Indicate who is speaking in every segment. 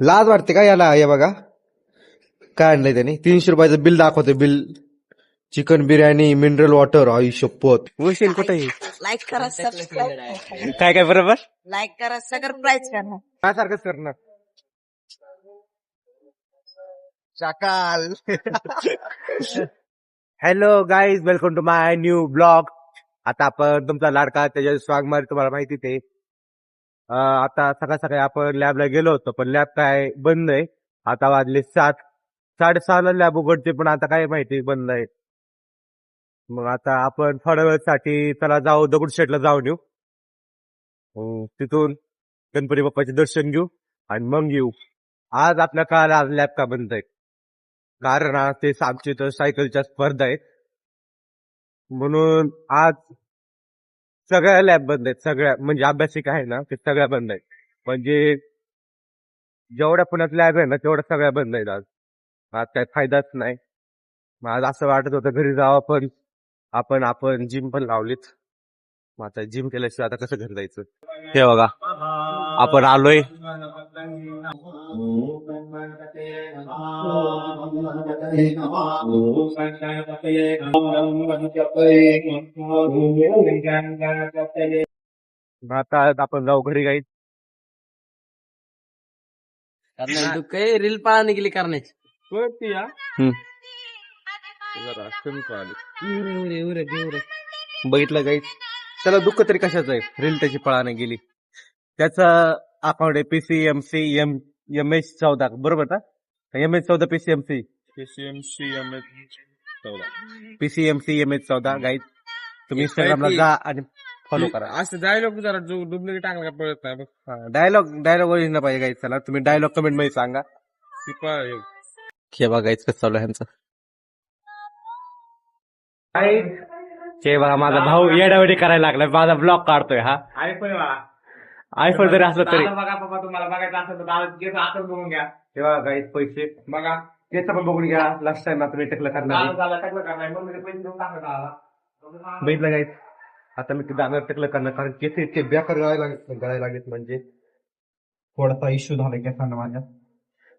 Speaker 1: लाज वाटते का याला? हे बघा. काय आणलंय त्याने? तीनशे रुपयाचं बिल दाखवते bill chicken biryani mineral water आई शपथ. वशील कुठे?
Speaker 2: लाईक करा सबस्क्राईब
Speaker 1: काय काय बरोबर?
Speaker 2: लाईक करा सगळं प्राईज करा.
Speaker 1: काय सारखंच करणार. Shakaal hello guys welcome to my new blog आता आपण तुमचा लाडका त्याच्या स्वाग मार तुम्हाला आहे अं, आता सकाळ सकाळी आपण लॅबला गेलो होतो पण लॅब काय बंद आहे. आता वाजले सात साडेसहाला लॅब उघडते पण आता काय माहिती बंद आहे. मग आता आपण थोड्या वेळसाठी त्याला जाऊ दगडूशेठला जाऊन येऊ. तिथून गणपती बाप्पाचे दर्शन घेऊ आणि मग येऊ. आज आपल्या काळाला आज लॅब का बंद आहे? कारण आज ते आमची तर सायकलच्या स्पर्धा आहेत. म्हणून आज सगळ्या लॅब बंद आहेत सगळ्या. म्हणजे अभ्यासिका आहे ना ते सगळ्या बंद आहेत. म्हणजे जेवढ्या पुण्यात लॅब आहे ना तेवढ्या सगळ्या बंद आहेत आज. आज काही फायदाच नाही. मग आज असं वाटत होतं घरी जावं पण आपण आपण जिम पण लावलीत. मग आता जिम केल्याशिवाय आता कसं घरी जायचं? हे बघा. आपण आलोय. आता आपण जाऊ घरी गाई
Speaker 3: करणार तू काही रील पळा निघली करण्याची.
Speaker 1: बघितलं गाईच त्याला दुःख तरी कशाचं आहे? रील त्याची पळाने गेली. त्याचं अकाउंट आहे पीसीएमसी एम एम एच चौदा बरोबर ना? एम एच चौदा पीसीएमसी पीसीएमसी एम एच चौदा. गाईज तुम्ही इंस्टाग्रामला जा आणि फॉलो करा.
Speaker 3: असं डायलॉग जरा डुप्लिकेट टाकला का पळत नाही बघ.
Speaker 1: डायलॉग डायलॉग ओरिजिनल पाहिजे गाईज चला. तुम्ही डायलॉग कमेंटमध्ये सांगा.
Speaker 3: ती पळ-
Speaker 1: हे बघा गाईज कसं चालू आहे ह्यांचं? हे बघा माझा भाऊ येडावडी करायला लागलाय. माझा ब्लॉग काढतोय हा.
Speaker 3: आयफोन वा.
Speaker 1: आयफोन जरी असलं तरी.
Speaker 3: दादा बघा पप्पा तुम्हाला बघायचं असेल तर दादा आता बघून घ्या.
Speaker 1: तेव्हा गाईज पैसे.
Speaker 3: बघा
Speaker 1: त्याचं पण बघून घ्या. लास्ट टाइम तुम्ही टेकलं करणार
Speaker 3: झाला टाकलं का? नाही मग मी ते पैसे देऊन टाकलं दादा.
Speaker 1: बघितलं आता मी ते जाणार टेकलं करणार कारण केस इतके बेकार गळायला लागत गळायला लागत म्हणजे. थोडासा इश्यू झाला केसांना माझ्या.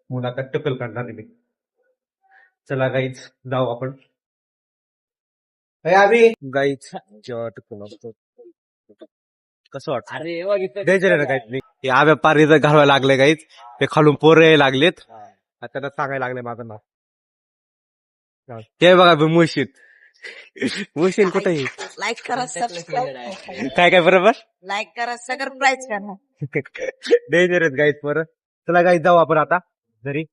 Speaker 1: म्हणून आता टकल करणार आहे मी. चला गाईज जाऊ आपण. गाईज जेव्हा टकल असतो कसं वाटतं?
Speaker 3: अरे बघितलं
Speaker 1: डेंजर आहे ना काहीच नाही हे आव्या पारी जर घालवायला लागले काहीच ते खालून पोरं यायला लागलेत. आता त्यांना सांगायला लागले माझं नाव. ते बघा मुशीत मुशीन कुठे
Speaker 2: लाईक करा सबस्क्राईब
Speaker 1: काय काय बरोबर?
Speaker 2: लाईक करा सगळं प्राईज करा.
Speaker 1: डेंजर आहेत गाईज परत चला गाईज जाऊ आपण आता घरी.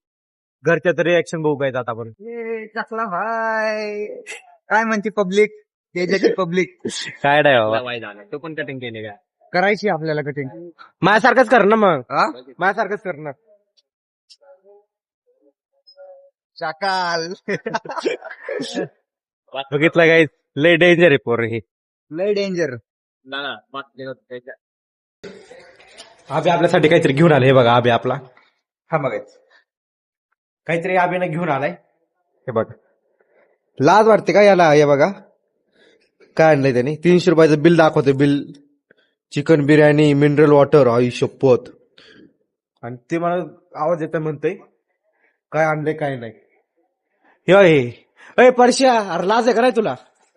Speaker 1: घरच्या तरी ऍक्शन बघू गाईज आता आपण.
Speaker 4: टाकला भाई. काय म्हणते पब्लिक त्याच्याची पब्लिक
Speaker 1: काय नाही बाबा.
Speaker 3: तो पण कटिंग केली का
Speaker 4: करायची आपल्याला कटिंग
Speaker 1: माझ्यासारखंच कर ना मग.
Speaker 4: हा?
Speaker 1: माझ्यासारखंच कर ना.
Speaker 4: शाकाल
Speaker 1: बघितलं गाईज लय डेंजर आहे पोर हे.
Speaker 4: लय डेंजर.
Speaker 1: आबे आपल्यासाठी काहीतरी घेऊन आले हे बघा आबे आपला.
Speaker 4: हा बघायचं
Speaker 1: काहीतरी आबेनं घेऊन आलाय. हे बघ. लाज वाटते का याला हे बघा? काय आणलंय त्याने? तीनशे रुपयाचं बिल दाखवते bill. Chicken biryani mineral water आई शपथ. आणि ते मला आवाज येतं म्हणतंय. काय आणलंय काय नाही. हे हे अय परश्या अरे लाज आहे का नाही तुला?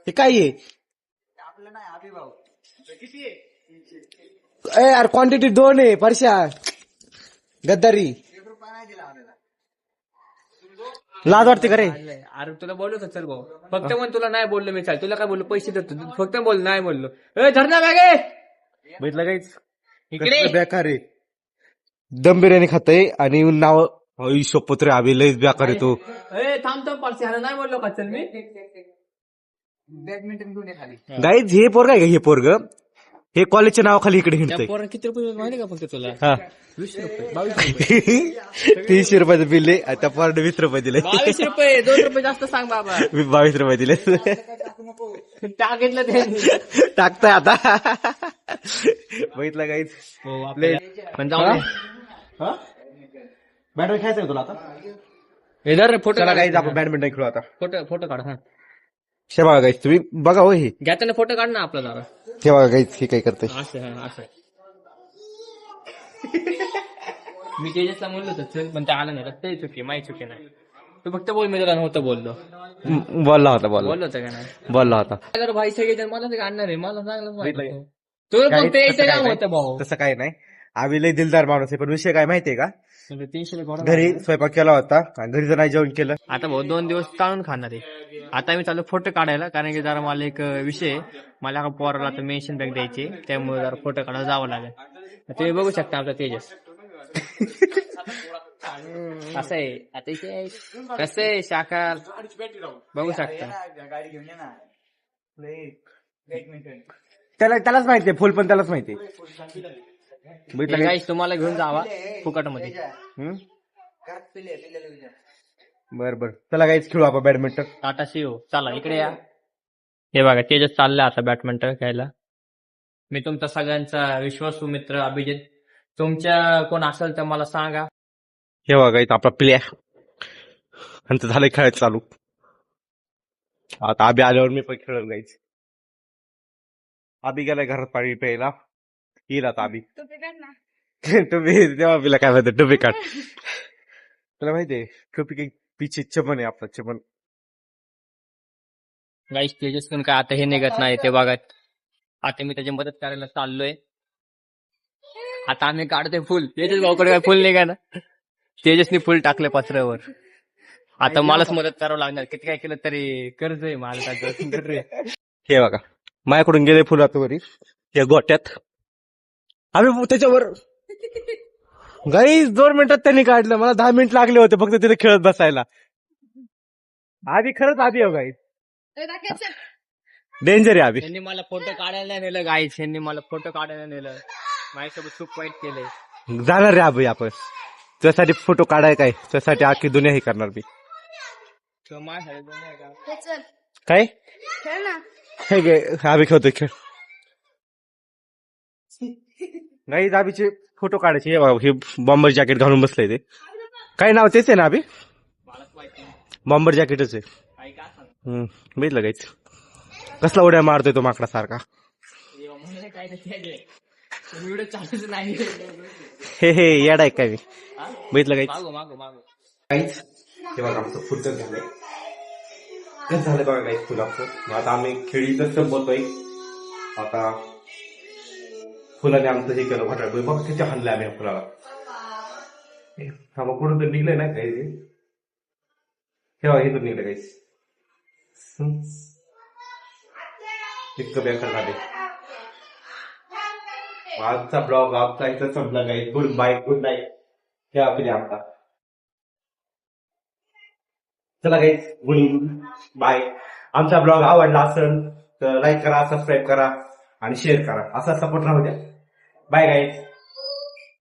Speaker 1: हे काय आहे? ए यार क्वांटिटी दोन आहे परश्या. गद्दारी. लाज वाटते का रे?
Speaker 3: अरे तुला बोललो होतं चल भाऊ. फक्त म्हण तुला नाही बोललो मी चाल. तुला काय बोललो? पैसे देतो. फक्त बोल नाही बोललो. ए धरणा बॅगे
Speaker 1: बघितलं काहीच?
Speaker 3: इकडे.
Speaker 1: बेकार आहे. दम बिर्याणी खातय आणि नाव आई शपथ रे आबी लयच बेकार आहे तो.
Speaker 3: ए थांब थांब पारशी ह्याला नाही बोललो का? चल मी.
Speaker 4: बॅडमिंटन घेऊन ये खाली.
Speaker 1: गाईज हे पोरग आहे का हे पोरग हे कॉलेजच्या नावाखाली इकडे
Speaker 3: त्या
Speaker 1: हिंडतंय.
Speaker 3: पोरानं किती रुपये माहिती का फक्त तुला?
Speaker 1: हा.
Speaker 3: वीस रुपये बावीस रुपये.
Speaker 1: तीनशे रुपयाचं बिल आहे. आणि त्या पोराने वीस रुपये दिले
Speaker 3: बावीस रुपये दोन रुपये जास्त सांग बाबा.
Speaker 1: मी बावीस रुपये दिले
Speaker 3: टाकितलं त्यांनी.
Speaker 1: टाकताय आता. बघितलं गाईज
Speaker 3: हो पण जाऊ
Speaker 1: बॅटरी खेळायचं तुला आता?
Speaker 3: हे धर रे, फोटो
Speaker 1: चला आपण बॅडमिंटन खेळू आता.
Speaker 3: फोटो फोटो काढ हा.
Speaker 1: हे बघा गाईज तुम्ही बघा हो हे.
Speaker 3: घ्याच्याने फोटो काढ ना आपला जरा
Speaker 1: हे बघा गाईज हे काय करते
Speaker 3: असं हा, असं. मी तेजसला म्हणलो होतं चल पण ते आलं नाही. ते चुकी माही चुकी नाही. तू फक्त बोल मी तुला नव्हतं बोललो.
Speaker 1: बोलला होता बोलला.
Speaker 3: बोललो होतं का नाही?
Speaker 1: बोलला होता.
Speaker 3: भाई सगळे जण मला ते आणणार आहे. मला चांगलं माहिती आहे. यायचं
Speaker 1: तसं
Speaker 3: काम होतं भाऊ.
Speaker 1: तसं काही नाही. आम्ही लय दिलदार माणूस आहे पण विषय काय माहितीये का?
Speaker 3: तीनशे
Speaker 1: घरी स्वयंपाक केला होता आणि घरी जर नाही जेवण केलं.
Speaker 3: आता भाऊ दोन दिवस टाळून खाणार आहे. आता मी चालू फोटो काढायला कारण की जरा मला एक विषय आहे. मला पोराला आता मेन्शन बॅग द्यायची त्यामुळे जरा फोटो काढायला जावं लागेल. तुम्ही बघू शकता आमचा तेजस. असं आहे? आता इथे कसं आहे शाखा बघू शकता.
Speaker 1: त्याला त्यालाच माहितीये फुल पण त्यालाच माहितीये बघितलं का?
Speaker 3: गाईस तुम्हाला घेऊन जावा फुकटमध्ये
Speaker 1: हम्म? बर बर. चला काहीच खेळू आपण बॅडमिंटन
Speaker 3: टाटा शिव चला इकडे या. हे बघा तेजस चाललंय आता बॅडमिंटन खेळायला. मी तुमचा सगळ्यांचा विश्वासू मित्र अभिजित. तुमच्या कोण असेल तर मला सांगा.
Speaker 1: हे बघा इथं आपला प्ले आणि झालंय खेळायचं चालू. आता आबी आल्यावर मी पण खेळत जायचं. आबी गेलाय घरात पाणी प्यायला. येईल आता आबी टोपी तेव्हा पिला काय म्हणते टोपी काढ. तुला माहितीये टोपी काही पिछे चमन आहे आपला चमन.
Speaker 3: गाईस तेजस पण काय आता हे निघत नाही ते बघा. आता मी त्याची मदत करायला चाललोय. आता आम्ही काढतोय फुल. तेजस भाऊकडे काय फुल निघा ना तेजसनी फुल टाकले पत्र्यावर. आता मलाच मदत करावं लागणार. किती काय केलं तरी कर्ज आहे मालकाचं.
Speaker 1: हे बघा. माझ्याकडून गेले फुल आता वरी. या गोट्यात. आम्ही त्याच्यावर गाई दोन मिनिटात त्यांनी काढलं. मला दहा मिनिट लागले होते फक्त तिथे खेळत बसायला. आधी खरंच आधी हो गाई डेंजर आहे आधी.
Speaker 3: त्यांनी मला फोटो काढायला नेलं गाईस. यांनी मला फोटो काढायला नेलं. माझ्यासोबत खूप वाईट केलंय
Speaker 1: जाणार रे आबी आपण. तुझ्यासाठी फोटो काढाय काय? तुझ्यासाठी आखी दुनिया ही करणार मी.
Speaker 3: तो माझ्यासाठी दोन आहे का?
Speaker 1: काय? हे गे आबी खेळतोय खेळ नाही आबीचे फोटो काढायचे हे बघा, हे बॉम्बर जॅकेट घालून बसलंय ते काय नाव तेच आहे ना आबी. बॉम्बर जॅकेटच आहे
Speaker 3: काही का सांग
Speaker 1: हम्म, बघितलं गाईच कसला उड्या मारतोय तो माकडा सारखा
Speaker 3: मला काय व्हिडिओ चालूच नाही
Speaker 1: हे हे येडा आहे काय मी बघितलं गाईच
Speaker 3: मागो मागो मागो
Speaker 1: काहीच हे बघा आमचं फुल तर झालंय कसं झालं बघा काही फुलाचं. मग आता आम्ही खेळीच संपवतोय. आता फुलाने आमचं हे केलं घोटाळ बघा किती हाणलंय आम्ही फुलाला. हा मग कुठं तर निघलंय ना काही ते. हे हे तर निघलं काहीच इतकं बेकार झाले आजचा ब्लॉग आपला इथं संपला काही गुड बाय गुड नाईट ठेवा आपली आमचा चला गाईज गुड बाय आमचा ब्लॉग आवडला असेल तर लाईक करा सबस्क्राईब करा आणि शेअर करा. असा सपोर्ट राहू द्या. Bye guys